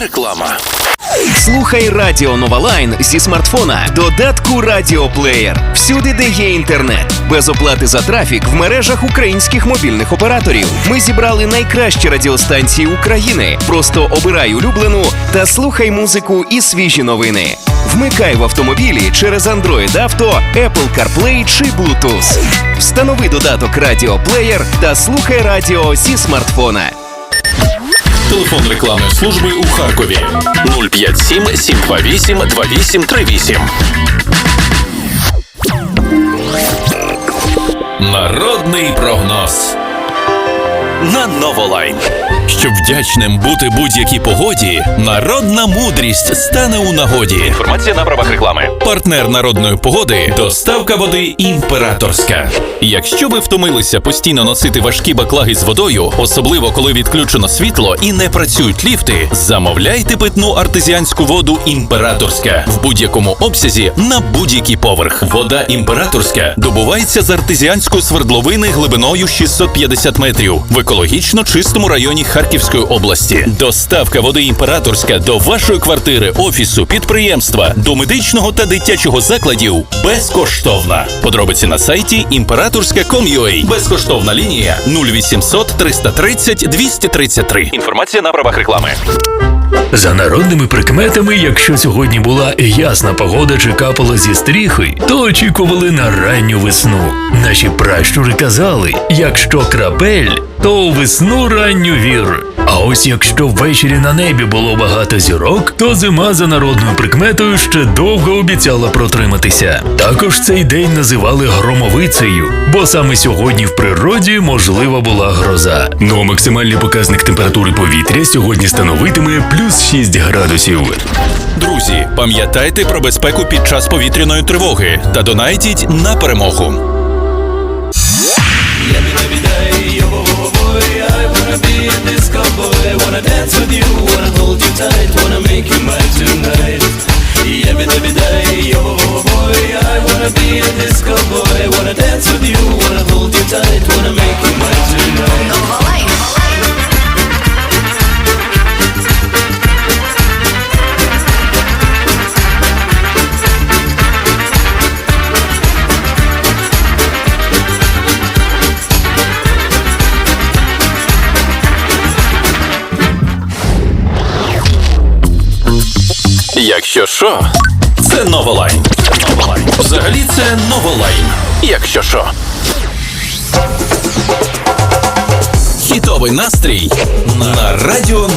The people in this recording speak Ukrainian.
Реклама. Слухай Радіо Новалайн зі смартфона. Додатку Радіоплеєр. Всюди, де є інтернет. Без оплати за трафік в мережах українських мобільних операторів. Ми зібрали найкращі радіостанції України. Просто обирай улюблену та слухай музику і свіжі новини. Вмикай в автомобілі через Android Auto, Apple CarPlay чи Bluetooth. Встанови додаток Радіоплеєр та слухай радіо зі смартфона. Телефон рекламної служби у Харкові 057 728 2838. Народний прогноз. На Новолайн. Щоб вдячним бути будь-якій погоді, народна мудрість стане у нагоді. Інформація на правах реклами. Партнер народної погоди доставка води імператорська. Якщо ви втомилися постійно носити важкі баклаги з водою, особливо коли відключено світло і не працюють ліфти, замовляйте питну артезіанську воду імператорська в будь-якому обсязі на будь-який поверх. Вода імператорська добувається з артезіанської свердловини глибиною 650 метрів в екологічно чистому районі Харківської області. Доставка води імператорська до вашої квартири, офісу, підприємства, до медичного та дитячого закладів безкоштовна. Подробиці на сайті імператорська.com.ua. Безкоштовна лінія 0800 330 233. Інформація на правах реклами. За народними прикметами, якщо сьогодні була ясна погода чи капало зі стріхи, то очікували на ранню весну. Наші пращури казали: якщо крапель, то весну ранню вір. А ось якщо ввечері на небі було багато зірок, то зима за народною прикметою ще довго обіцяла протриматися. Також цей день називали громовицею, бо саме сьогодні в природі можлива була гроза. Ну а максимальний показник температури повітря сьогодні становитиме плюс 6 градусів. Друзі, пам'ятайте про безпеку під час повітряної тривоги та донайтіть на перемогу. Якщо що, Це Новолайн. Взагалі це Новолайн. Якщо що. Хітовий настрій на радіо.